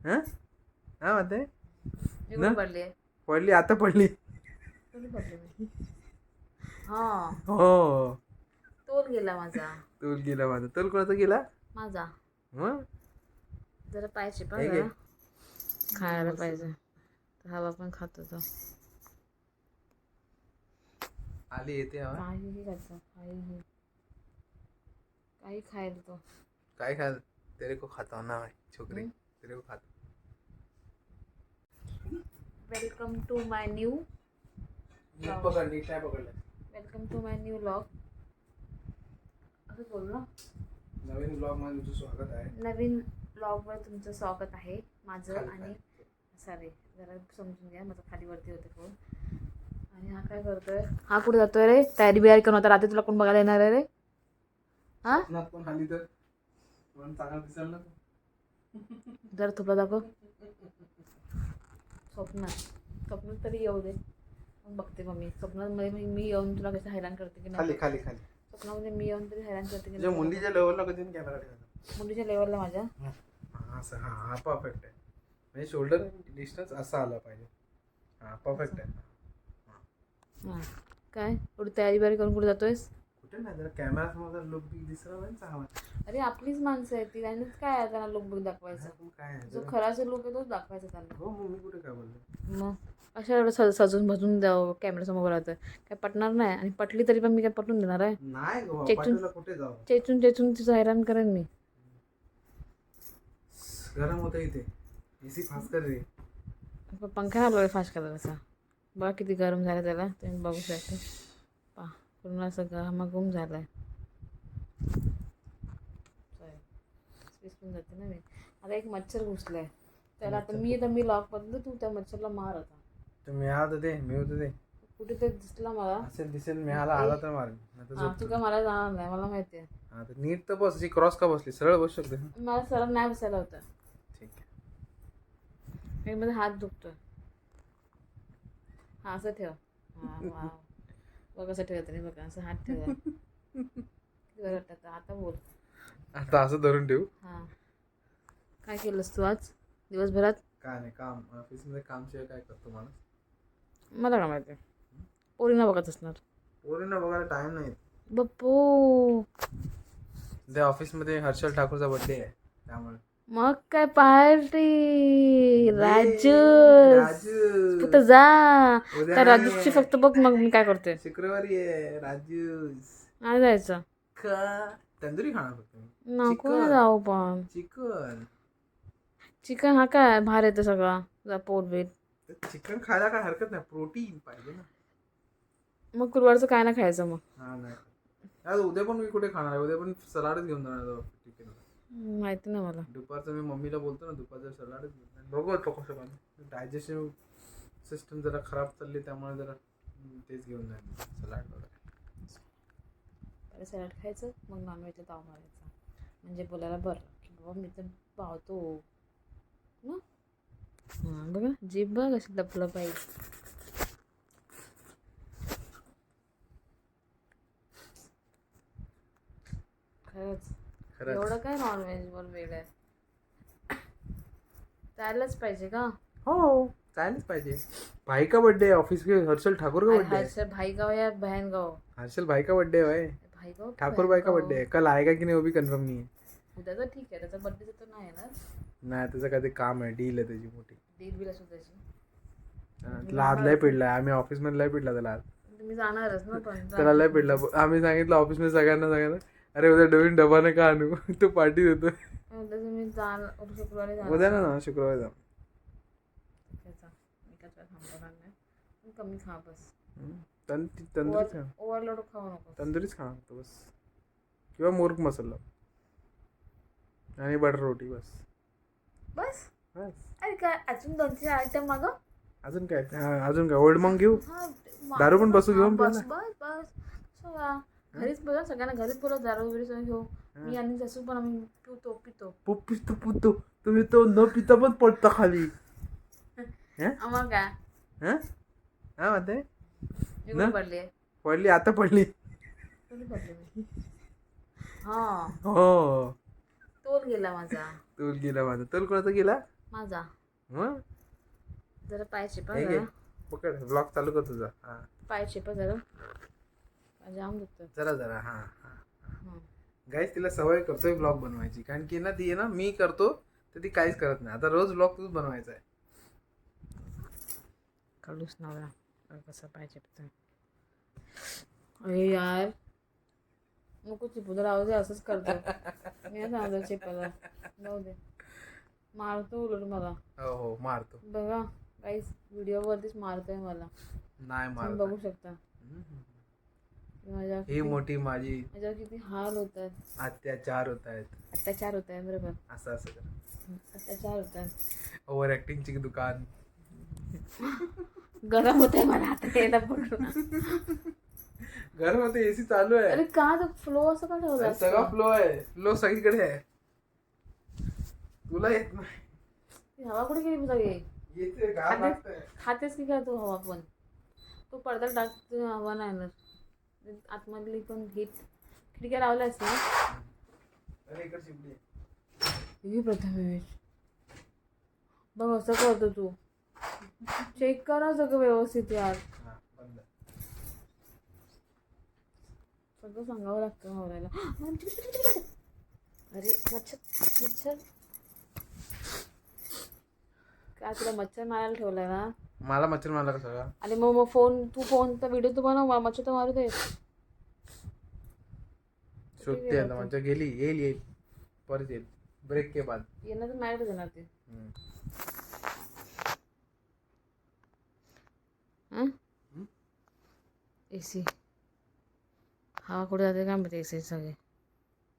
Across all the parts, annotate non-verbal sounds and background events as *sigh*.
हा? हा म्हणते? पडली पडली आता पडली. कुठे पडली मी? हा. हो. तोल गेला माझा. तोल गेला माझा. तोल कोणाचा गेला? माझा. मग? जरा पाहिजे पण हे घे. जरा. खायला पाहिजे. तर हवा पण खातो तो आली येते हवा. काहीही खायचं काहीही काही खायला तो. काय खा तेरे को खाता ना छोकरी. हम्म. को खाता वेलकम टू माय न्यू नीट पकड नीट नाही पकडलं. Welcome to my new log असं बोल ना. नवीन ब्लॉगमध्ये तुझं स्वागत आहे. नवीन ब्लॉगवर तुमचं स्वागत आहे माझं आणि. सॉरी जरा समजून घ्या माझा खाली वरती होते फोन आणि हा काय करतोय? हा कुठे जातोय रे? तयारी बियारी करून होता रात्री तुला कोण बघायला येणार आहे रे? हा? पण खाली तर? चांगलं दिसेल ना. जरा थोपा दाखव. स्वप्नात. स्वप्नात तरी येऊ दे. मग बघते मग मी. स्वप्नामध्ये मी- मी येऊन तुला कसं हैराण करते की खाली नाही. खाली खाली स्वप्नामध्ये मी येऊन तरी हैराण करते की नाही. मुंडीच्या लेवलला कधी कॅमेरा ठेवायचा मुंडीच्या लेवलला माझ्या? हा. असं हा हा परफेक्ट आहे. म्हणजे शोल्डर डिस्टन्स असा आला पाहिजे. हा परफेक्ट आहे. हां. काय? कुठे तयारी बियारी करून कुठे जातोयस? कुठे नाही जरा कॅमेरा समोर लुक बिक दिसला पाहिजे चांगला. अरे आपलीच माणसं आहेत ती त्यांनीच काय आहे त्यांना लुक बुक दाखवायचं? पण काय आहे? जो जरा- खराचा लुक आहे तोच दाखवायचा त्यांना. हो मग मी कुठे काय बोललो? मग? अशा एवढं सज सजून भजून द्यावं कॅमेऱ्यासमोर राहतं काय पटणार नाही आणि पटली तरी पण मी काय पटून देणार आहे? नाही गो चेचून- कुठे जाऊ? चेचून चेचून तिचं हैराण करेन मी. गरम होतं इथे. एसी फास्ट कर रे. पंखा नाही आपल्याला फास्ट करायचा. बघा किती गरम झालं त्याला. तुम्ही बघू शकता. पूर्ण असं घामाघूम झालं आहे पण जाते ना मी. आता एक मच्छर घुसलाय. त्याला आता मी आता मी लॉक बंद तू त्या मच्छरला मार आता. तर मी होतं ते मी होतं ते कुठे ते दिसला मला. असेल दिसेल मी आला आला तर मारेन. हा झोपतो. तू काय मला जाणार नाही मला माहिती आहे. हा तर नीट तर बस अशी क्रॉस का बसली? सरळ बस शकते मला सरळ नाही बसायला होतं. ठीक आहे. हे मध्ये हात दुखतोय. हा असं ठेव. हा *laughs* वा बघ कसं ठेवत नाही बघा असं हात ठेवा. बरं वाटतं आता. आता बोल. आता असं धरून ठेवू? हा. काय केलंस तू आज दिवसभरात? काय नाही काम. ऑफिसमध्ये काम शिवाय काय करतो माणूस? मला काय माहिती. पोरीना बघत असणार. पोरींना बघायला टाइम नाही. बप्पू. त्या ऑफिसमध्ये हर्षल ठाकूरचा बर्थडे आहे त्यामुळे. मग काय पार्टी? राजू फक्त जा. त्या. राजूची फक्त बघ मग मी काय करते शुक्रवारी आहे राजू नाही जायचं. का तंदुरी खाणार फक्त नको चिकन. जाऊ पण. चिकन. चिकन हा काय भार येतं सगळा. तुझा पोट बीट चिकन खायला काय हरकत नाही प्रोटीन पाहिजे ना. मग गुरुवारचं काय ना खायचं मग. हा उद्या पण मी कुठे खाणार आहे? उद्या पण सलाडच घेऊन जाणार टिफिनला माहिती नाही मला. दुपारचं मी मम्मीला बोलतो ना दुपारचं सलाडच. बघू आता कसं काय डायजेस्टिव्ह सिस्टम जरा खराब चालली त्यामुळे जरा तेच घेऊन जाणार सलाड वगैरे. सॅलड खायचं मग नॉनव्हेजला ताव मारायचा. म्हणजे बोलायला बरं. की बाबा मी तर पावतो. ना? हां बघा जीभ बघ अशी लपलं पाहिजे एवढं काय नॉनव्हेजवर वेळ आहे? जायलाच पाहिजे का? हो चालेच पाहिजे. भाई का बर्थडे ऑफिस के हर्षल ठाकुर का बर्थडे है हर्षल भाईगाव या बहनगाव हर्षल भाई का बर्थडे है भाईगाव ठाकुर भाई का बर्थडे है कल आएगा कि नहीं वो भी कंफर्म नहीं है. उद्याचा ठीक आहे. त्याचा बर्थडे तर नाही येणार नाही त्याचं काहीतरी काम आहे. डील आहे त्याची मोठी. डील बिल असू त्याची हा, आज लय पिडलाय. आम्ही ऑफिसमध्ये लय पिडला त्याला तुम्ही जाणारच ना पण. त्याला लय पिडला. आम्ही सांगितलं ऑफिसमध्ये सगळ्यांना सगळ्यांना. अरे उद्या नवीन डबा नका आणू? *laughs* तो पार्टी देतो उद्या तुम्ही जाणार शुक्रवारी जाणार उद्या ना ना शुक्रवारी जा कमी खा बस. ओव्हरलोड खाऊ नको तंदुरीच खा तो बस. किंवा मोर्क मसाला. आणि बटर रोटी बस. बस? अरे काय? अजून दोन तीन आयटम माग अजून काय? अजून काय? ओल्ड मग घेऊ? दारू पण बसू घेऊन बस बस बस. घरीच बोला सगळ्यांना घरीच बोला दारू वगैरे घेऊ. मी आणि जसू पण आम्ही पितो पितो. पितो पुतो. तुम्ही तो न पिता पण पडता खाली. *laughs* आम्हाला काय? हा? हा म्हणते? पडली. पडली आता पडली. हा. हो. तोल गेला माझा. तोल गेला माझा. तोल कोणाचा गेला? माझा. मग जरा पाय चिपा हे पकड. ब्लॉग चालू कर तुझा. पाय चिपा जरा. जाम दुखतं जरा जरा हा. गाईस तिला सवय करतोय ब्लॉग बनवायची. कारण की ना ती आहे ना मी करतो तर ती काहीच करत नाही. आता रोज ब्लॉग तूच बनवायचा आहे. कडूस नवरा. कसा चिपतोय अरे यार. नको चिपू तर राहू दे असंच करतो. मी सांगतो चिपायला. जाऊ दे. मारतो उलट मला. हो हो मारतो. बघा काहीच व्हिडिओवरतीच मारतोय मला. नाही मारत बघू शकता. ही मोठी माझी माझ्यावर किती हाल होत आहेत अत्याचार होत आहेत अत्याचार होत आहे बरोबर असं असं कर. अत्याचार होत आहेत ओव्हर ऍक्टिंगची दुकान. गरम होत आहे मला आता येणं पकडून घरामध्ये एसी चालू आहे. अरे का तो फ्लो असं का ठेवला सगळा फ्लो आहे. फ्लो सगळीकडे आहे. तुला येत नाही. हवा कुठे गेली सगळी येते गार खाते- लागतंय. खातेच की काय तू हवा पण? तू पडदा टाक हवा नाही येणार. आतमधली पण हीट खिडक्या लावल्यास ना. ही प्रथमेश बघ असं करतो तू. चेक करा सगळं व्यवस्थित यार. सगळं सांगावं लागतं *gasps* अरे मच्छर मच्छर. काय तुला मच्छर मारायला ठेवलाय ना? मला मच्छर मारला का सगळा आणि मग मग फोन तू फोनचा व्हिडिओ तू बनव मला मच्छर तर मारू दे. शोधते आता मच्छर गेली येईल येईल. परत येईल. ब्रेक के बाद. येणार तर मॅड देणार ते. ए सी हवा कुठे जाते काय माहिती ए सी सगळे?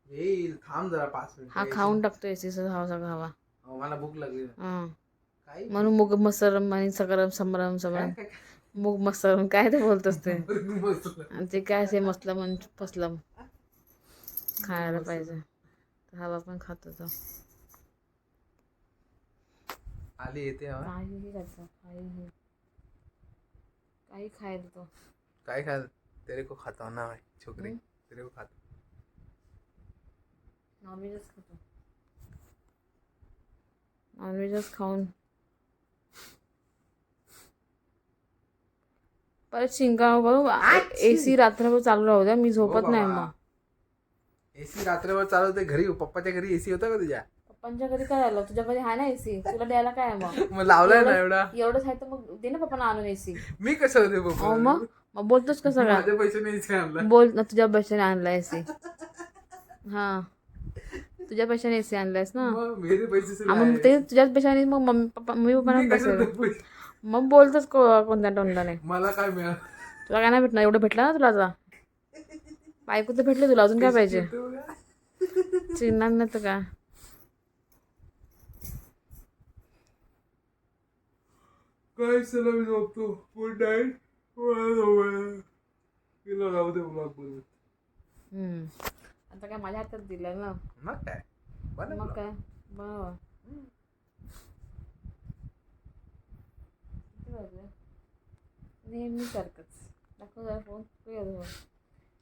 येईल थांब जरा पाच मिनिट. हा खाऊन टाकतो ए सी हवा सगळं हवा. मला भूक लागली हां. म्हणून मुग मसरम आणि सकरम समरम समरम मूग मसरम काय ते बोलतोस ते? *laughs* काय- मस्त. आणि ते काय असे मसलम आणि फसलम. खायला पाहिजे. हवा पण खातो तो आली येते. काहीही खायचं काहीही काही खायला तो. काय खाल तेरे को खाता ना छोकरी. तेरे को खाता. नॉनव्हेजच खातो. नॉनव्हेजच खाऊन परत शिंका करू. ए सी रात्रभर चालू राहू द्या मी झोपत हो नाही. मग. एसी रात्रभर चालवते घरी पप्पाच्या घरी एसी होता का तुझ्या? पप्पांच्या घरी काय आलं तुझ्या घरी आहे ना एसी तुला द्यायला काय मग? *laughs* मग लावलाय ना एवढं- एवढा. एवढंच आहे तर मग दे ना पप्पांना आणून एसी मी कसं होते पप्पा मग. मग बोलतोस का सगळा माझ्या पैशाने एसी आणला. बोल ना तुझ्या पैशाने आणला एसी *laughs* हा. तुझ्या पैशाने एसी आणलायस ना? मग पैसे हा, मग. ते तुझ्याच पैशाने मग मम्मी पप्पा मम्मी पप्पांना पैसे पैसे? मग बोलतोच को- कोणत्या तोंडाने? मला काय मिळालं? तुला काय नाही भेटणार? एवढं भेटलं ना तुला आता? बायको तर भेटली तुला अजून काय पाहिजे. चिन्हार नाही तर काय? काय चला मी झोपतो? गुड नाईट तिला राहू दे ब्लॉग बोलत हम्म. आता काय माझ्या हातात दिलं ना? मग काय? मग. काय? बनवा. वाजले नेहमीसारखंच दाखव जरा फोन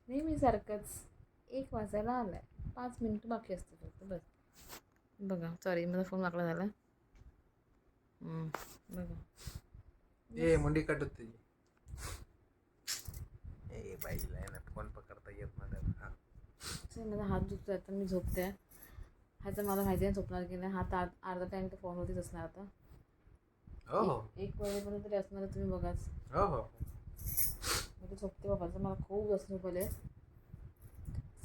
नेहमीसारखंच एक वाजायला आलाय. पाच मिनिट बाकी असते फक्त. बस. बघा. सॉरी माझा फोन वाकडा झाला. बघा. ए मुंडी कट होत ए बाईला आहे ना फोन पकडता येत नाही हा. चल, माझा हात दुखतो आता. मी झोपते. हा तर मला माहिती आहे झोपणार की नाही. हात अर्धा टाइम तर फोनवरतीच असणार आता. हो हो. एक- वेळेपर्यंत तरी असणार तुम्ही बघाच. हो हो. मी तर झोपते बाबाचं. मला खूप जास्त झोपले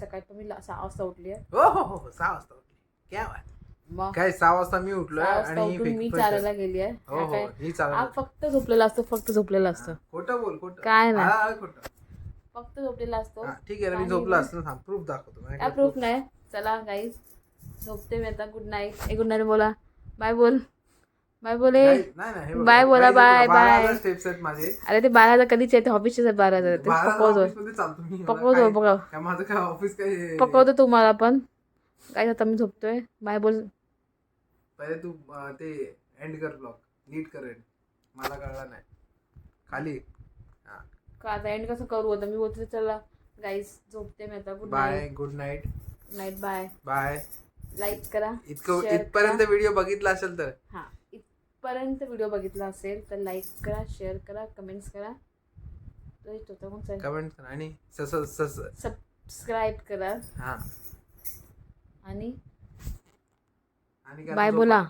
सकाळी ला- सहा वाजता उठली आहे हो हो हो. सहा वाजता उठली. क्या बात. मग? काय सहा वाजता मी उठलोय सहा वाजता आणि उठून ही मी चालायला गेली आहे हो हा हो काय ही हा चालत फक्त झोपलेला असतो फक्त झोपलेला असतो. खोटं बोल खोटं. काय नाही. हा, खोटं. फक्त झोपलेला असतो. हा, ठीक आहे ना मी काही झोपला नाही. असतो थांब प्रूफ दाखवतो. काय माझ्याकडे प्रूफ नाही? चला गाईज झोपते मी आता. गुड नाईट ए गुड नाईट बोला. बाय बोल. बाय बोले. बघ. Bye बोला, बघा, आहेत माझे. अरे ते बारा हजार कधीच येते ऑफिसचे बारा हजार. पकवतो. पकवतो काय पकवतो तुम्हाला पण. काय आता मी झोपतोय? बाय बोल. पहिले तू ते एंड कर ब्लॉक नीट कर end. मला कळला नाही. खाली. का आता एंड कसं करू? आता मी बोलते चला. गाईज झोपते मी आता. Bye good night night bye bye like करा इतकं इथपर्यंत व्हिडिओ बघितला असेल तर. हां. इथपर्यंत व्हिडिओ बघितला असेल तर लाईक करा शेअर करा कमेंट्स करा. कमेंट करा आणि सबस्क्राईब करा. हा. आणि आणि काय Bye झोपा. बोला.